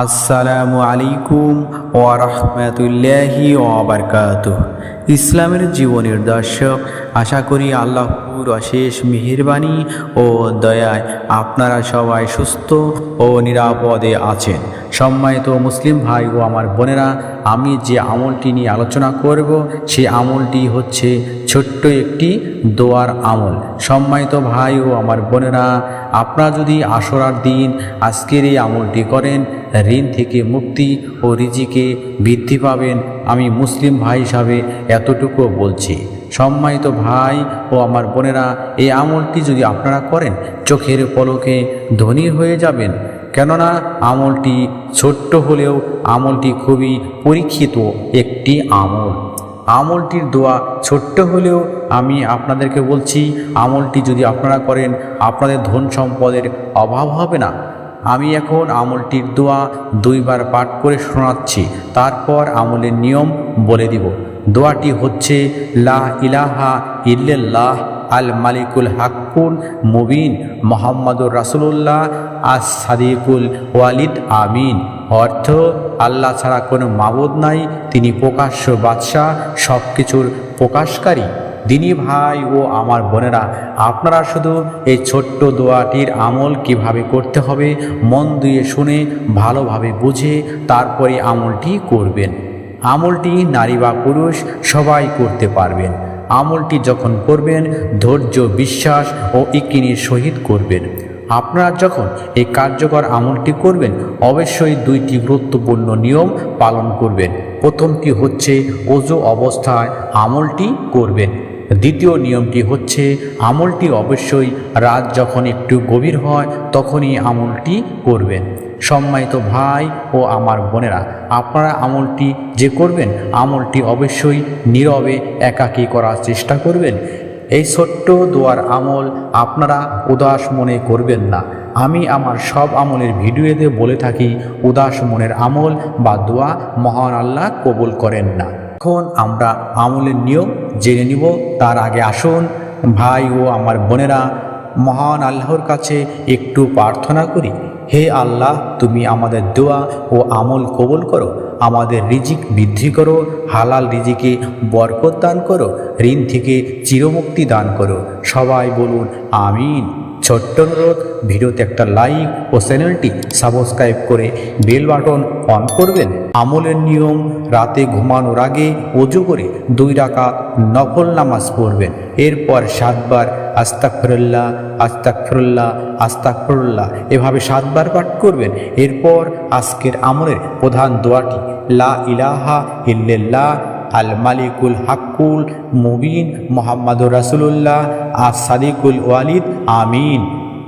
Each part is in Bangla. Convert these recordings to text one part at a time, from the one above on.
আসসালামু আলাইকুম ওয়া রাহমাতুল্লাহি ওয়া বারাকাতুহু। ইসলামের জীবনের দর্শক, আশা করি আল্লাহর অশেষ মেহেরবানি ও দয়ায় আপনারা সবাই সুস্থ ও নিরাপদে আছেন। সম্মানিত মুসলিম ভাই ও আমার বোনেরা, আমি যে আমলটি নিয়ে আলোচনা করব সেই আমলটি হচ্ছে ছোট্ট একটি দোয়ার আমল। সম্মানিত ভাই ও আমার বোনেরা, আপনারা যদি আসরার দিন আজকের এই আমলটি করেন, ঋণ থেকে মুক্তি ও রিজিকে বৃদ্ধি পাবেন। আমি মুসলিম ভাই হিসাবে এতটুকু বলছি। সম্মানিত ভাই ও আমার বোনেরা, এই আমলটি যদি আপনারা করেন, চোখের পলকে ধনী হয়ে যাবেন। কেননা, আমলটি ছোট্ট হলেও আমলটি খুবই পরীক্ষিত একটি আমল। আমলটির দোয়া ছোট্ট হলেও আমি আপনাদেরকে বলছি, আমলটি যদি আপনারা করেন, আপনাদের ধন সম্পদের অভাব হবে না। আমি এখন আমলটির দোয়া দুইবার পাঠ করে শোনাচ্ছি, তারপর আমলের নিয়ম বলে দিব। দোয়াটি হচ্ছে, লা ইলাহা ইল্লাল্লাহ আল মালিকুল হাক্কুল মুবিন, মোহাম্মদুর রাসুলুল্লাহ আস সাদিকুল ওয়ালিদ আমিন। অর্থ আল্লাহ ছাড়া কোনো মাবুদ নাই, তিনি প্রকাশ্য বাদশাহ সব কিছুর প্রকাশকারী। দিনী ভাই ও আমার বোনেরা, আপনারা শুধু এই ছোট্ট দোয়াটির আমল কীভাবে করতে হবে, মন দিয়ে শুনে, ভালোভাবে বুঝে, তারপরে আমলটি করবেন। আমলটি নারী বা পুরুষ, সবাই করতে পারবেন। আমলটি যখন করবেন, ধৈর্য, বিশ্বাস ও ইকিনির সহিত করবেন। আপনারা যখন এই কার্যকর আমলটি করবেন, অবশ্যই দুইটি গুরুত্বপূর্ণ নিয়ম পালন করবেন। প্রথমটি হচ্ছে ওজো অবস্থায় আমলটি করবেন। দ্বিতীয় নিয়মটি হচ্ছে আমলটি অবশ্যই রাত যখন একটু গভীর হয়, তখনই আমলটি করবেন। সম্মানিত ভাই ও আমার বোনেরা, আপনারা আমলটি যে করবেন, আমলটি অবশ্যই নীরবে একাকী করার চেষ্টা করবেন। এই ছোট্ট দোয়ার আমল আপনারা উদাস মনে করবেন না। আমি আমার সব আমলের ভিডিওতে বলে থাকি, উদাস মনের আমল বা দোয়া মহান আল্লাহ কবুল করেন না। এখন আমরা আমলের নিয়ম জেনে নিব। তার আগে আসুন, ভাই ও আমার বোনেরা মহান আল্লাহর কাছে একটু প্রার্থনা করি। হে আল্লাহ, তুমি আমাদের দোয়া ও আমল কবল করো, আমাদের রিজিক বৃদ্ধি করো, হালাল রিজিকে বরকত দান করো, ঋণ থেকে চিরমুক্তি দান করো। সবাই বলুন, আমিন। ছোট্ট অনুরোধ, ভিডিওতে একটা লাইক ও চ্যানেলটি সাবস্ক্রাইব করে বেল বাটন অন করবেন। আমলের নিয়ম, রাতে ঘুমানোর আগে অজু করে দুই রাকাত নফল নামাজ পড়বেন। এরপর সাতবার আস্তাকফিরুল্লাহ আস্তাকফিরুল্লাহ আস্তাকফিরুল্লাহ এভাবে সাতবার পাঠ করবেন। এরপর আজকের আমলের প্রধান দোয়াটি, লা ইলাহা ইল্লাল্লাহ, আল মালিকুল হাক্কুল মুবিন মোহাম্মদুর রাসুলুল্লাহ, আর সাদিকুল ওয়ালিদ, আমিন।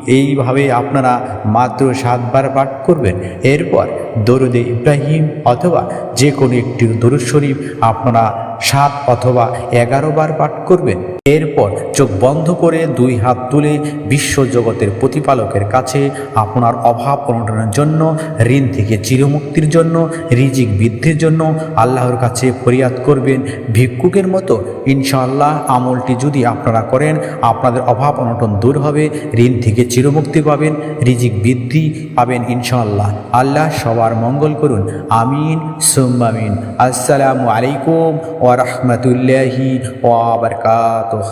এইভাবে আপনারা মাত্র সাতবার পাঠ করবেন। এরপর দরুদে ইব্রাহিম অথবা যে কোনো একটি দরুদ শরীফ আপনারা সাত অথবা এগারো বার পাঠ করবেন। এরপর চোখ বন্ধ করে দুই হাত তুলে বিশ্ব জগতের প্রতিপালকের কাছে আপনার অভাব অনটনের জন্য, ঋণ থেকে চিরমুক্তির জন্য, রিজিক বৃদ্ধির জন্য আল্লাহর কাছে ফরিয়াদ করবেন। ভিক্ষুকের মতো ইনশাআল্লাহ আমলটি যদি আপনারা করেন, আপনাদের অভাব অনটন দূর হবে, ঋণ থেকে চিরমুক্তি পাবেন, রিজিক বৃদ্ধি পাবেন ইনশাআল্লাহ। আল্লাহ সবার মঙ্গল করুন। আমিন। সুম্মামিন আসসালামু আলাইকুম ওয়া রাহমাতুল্লাহি ওয়া বারাকাতুহু।